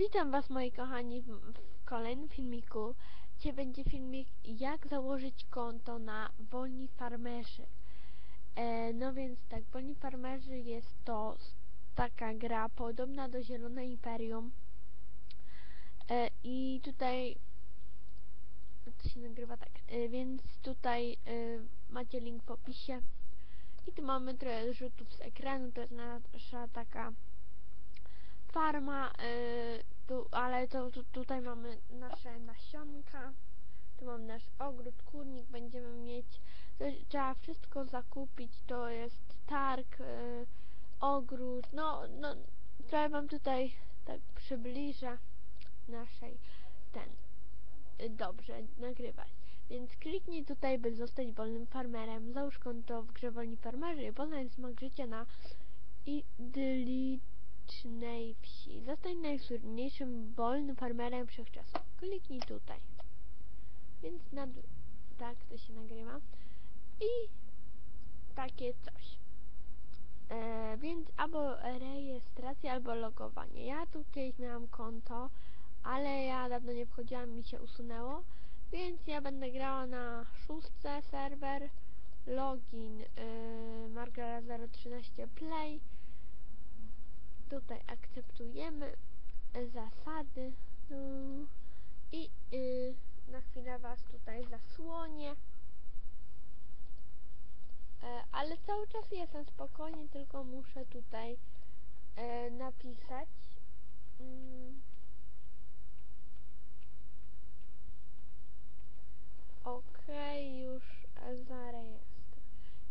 Witam was moi kochani w, w kolejnym filmiku. Dzisiaj będzie filmik jak założyć konto na Wolni Farmerzy. E, no więc tak, Wolni Farmerzy jest to taka gra podobna do Zielone Imperium. E, I tutaj to się nagrywa tak, e, więc tutaj e, macie link w opisie. I tu mamy trochę rzutów z ekranu, to jest nasza taka farma, y, tu, ale to tu, tutaj mamy nasze nasionka, tu mam nasz ogród, kurnik, będziemy mieć, trzeba wszystko zakupić, to jest targ, y, ogród, no, no, trochę wam tutaj tak przybliża naszej, ten, y, dobrze, nagrywać. Więc kliknij tutaj, by zostać wolnym farmerem. Załóż konto w grze Wolni Farmerzy i poznaj smak życia na idyllicznej wsi. Zostań najsłynniejszym wolnym farmerem wszechczasów. Kliknij tutaj. Więc na. Tak to się nagrywa. I takie coś. E, więc albo rejestracja, albo logowanie. Ja tu kiedyś miałam konto, ale ja dawno nie wchodziłam, mi się usunęło. Więc ja będę grała na szóstce serwer. Login yy, Margara 013 Play. Tutaj akceptujemy e, zasady. No, I yy, na chwilę was tutaj zasłonię. E, ale cały czas jestem spokojnie, tylko muszę tutaj e, napisać. Mm. Okej, już e, zarejestruję.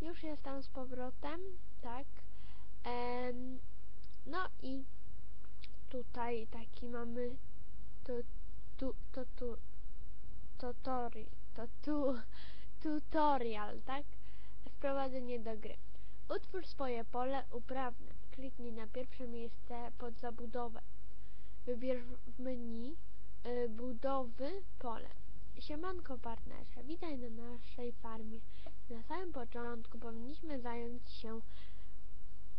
Już jestem z powrotem, tak. Em, no i tutaj taki mamy to tu to tu tutori, to tu tutorial, tak? Wprowadzenie do gry. Utwórz swoje pole uprawne. Kliknij na pierwsze miejsce pod zabudowę. Wybierz w menu y, budowy pole. Siemanko partnerze, witaj na naszej farmie. Na samym początku powinniśmy zająć się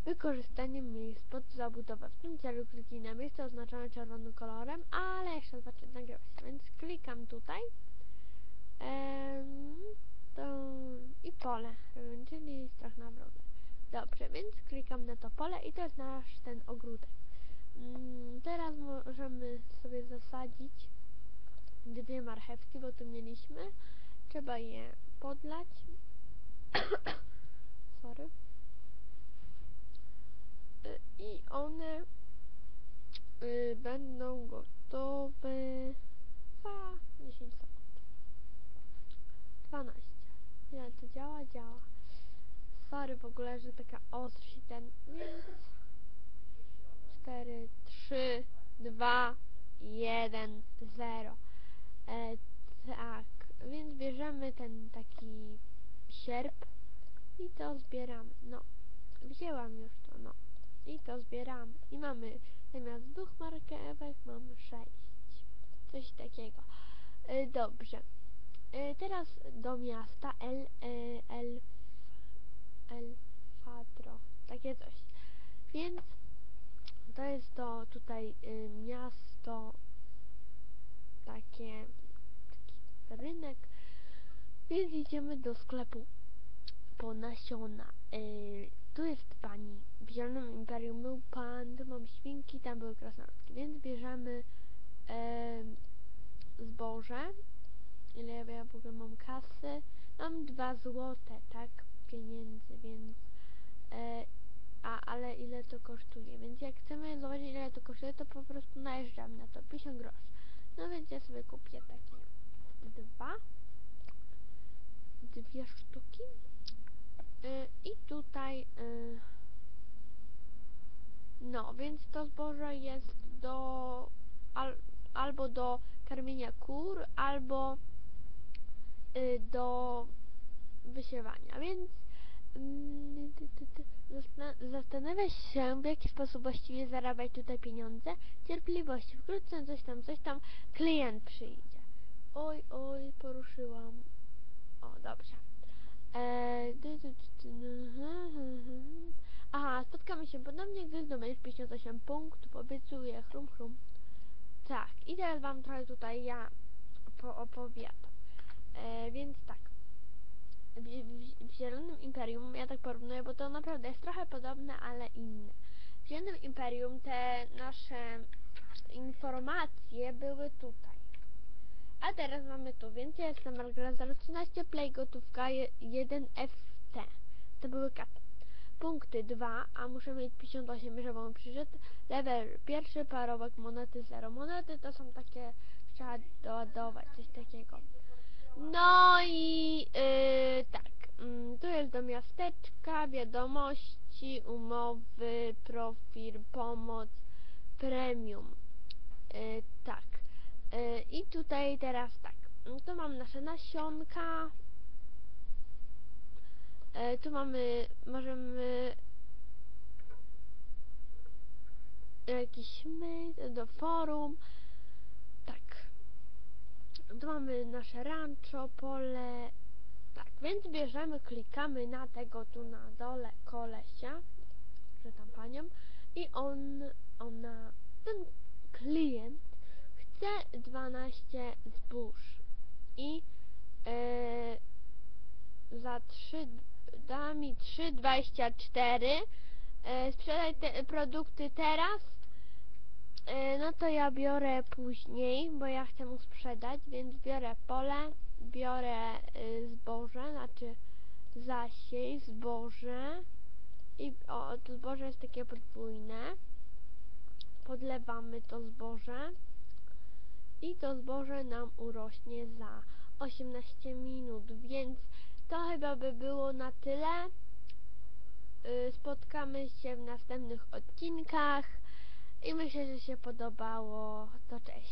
wykorzystaniem miejsc pod zabudowę. W tym celu kliknij na miejsce oznaczone czerwonym kolorem, ale jeszcze zobaczę nagrywa się, więc klikam tutaj em, to, i pole, czyli strach na wrogle. Dobrze, więc klikam na to pole i to jest nasz ten ogródek. Mm, teraz możemy sobie zasadzić dwie marchewki, bo tu mieliśmy. Trzeba je podlać. Sorry. I one y, będą gotowe za 10 sekund. 12. Ile to działa? Działa. Sorry w ogóle, że taka ostrz i ten, więc 4, 3, 2, 1, 0. E, tak, więc bierzemy ten taki sierp i to zbieramy. No, wzięłam już to, no. I to zbieramy. I mamy zamiast dwóch marchewek mamy sześć. Coś takiego. E, dobrze. E, teraz do miasta El, e, El, El Fadro. Takie coś. Więc to jest to tutaj y, miasto takie taki rynek więc idziemy do sklepu po nasiona y, tu jest pani w Zielonym Imperium był pan tu mam świnki, tam były krasnoludki. Więc bierzemy em, zboże. Ile ja w ogóle mam kasy? Mam dwa złote tak pieniędzy więc e, a ale ile to kosztuje? Więc jak chcemy zobaczyć ile to kosztuje to po prostu najeżdżam na to. 50 groszy. No więc ja sobie kupię takie dwa dwie sztuki tutaj y, no więc to zboże jest do al, albo do karmienia kur albo y, do wysiewania więc mm, ty, ty, ty, zastan- zastanawiać się w jaki sposób właściwie zarabiać tutaj pieniądze? Cierpliwości wkrótce coś tam coś tam klient przyjdzie. Oj oj poruszyłam. O dobrze. Eee, Spotkamy się ponownie, gdy zdobędziesz 58 punktów, obiecuję, chrum chrum. i teraz wam trochę tutaj ja poopowiadam. E, więc tak. W, w, w Zielonym Imperium, ja tak porównuję, bo to naprawdę jest trochę podobne, ale inne. W Zielonym Imperium te nasze informacje były tutaj. A teraz mamy tu, więc ja jestem Margla 013, play gotówka 1FT. To były karty. Punkty 2, a muszę mieć 58, żeby on przyszedł. Level pierwszy, parowek monety 0. Monety to są takie, trzeba doładować, coś takiego. No i yy, tak, mm, tu jest do miasteczka, wiadomości, umowy, profil, pomoc, premium. Yy, tak. Yy, I tutaj teraz tak, mm, tu mam nasze nasionka. Yy, tu mamy, możemy jakiś mail do forum. Tak. Tu mamy nasze rancho, pole. Tak, więc bierzemy, klikamy na tego tu na dole kolesia, że tam panią i on, ona, ten klient chce 12 zbóż i e, za 3, da mi 3,24 e, sprzedaj te produkty teraz E, No to ja biorę później, bo ja chcę mu sprzedać, więc biorę pole, biorę y, zboże, znaczy zasiej, zboże i o, to zboże jest takie podwójne. Podlewamy to zboże i to zboże nam urośnie za 18 minut, więc to chyba by było na tyle. Y, Spotkamy się w następnych odcinkach. I myślę, że się podobało. To cześć.